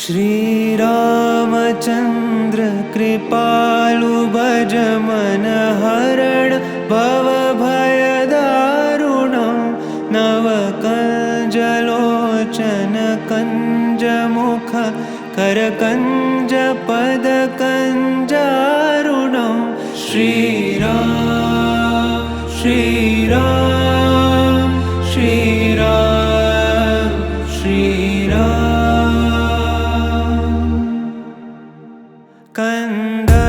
श्रीरामचन्द्र कृपालु भज मन हरण भवभयदारुणं नवकञ्जलोचन कञ्जमुख करकञ्जपदकञ्जारुणं श्रीराम श्रीराम श्रीराम கந்த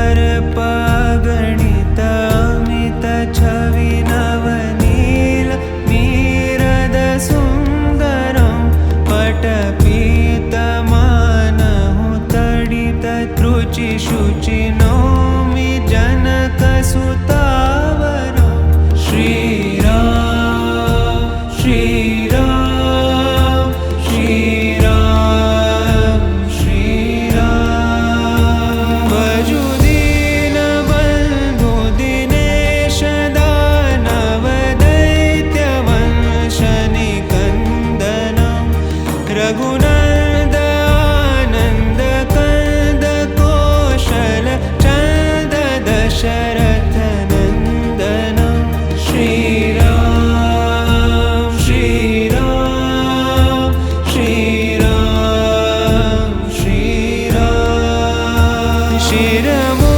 चिरमुकुटकुण्डल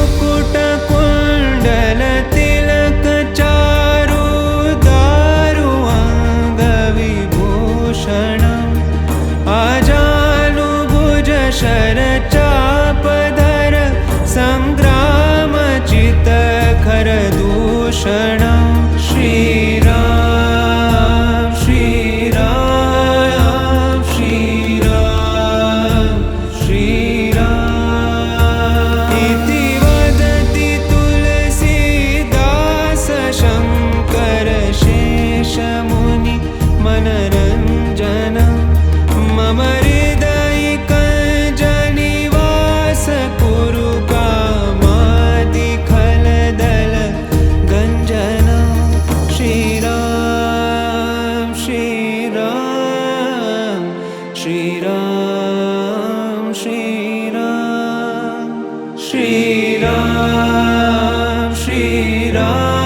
दारु अङ्गविभूषण आजालु भुज शरचापधर सङ्ग्रामचितखर मनरञ्जनं। मम हृदयिकजनिवास कुरु कामादिखलदल गञ्जनं। श्रीराम श्रीराम श्रीराम श्रीराम श्रीराम श्रीराम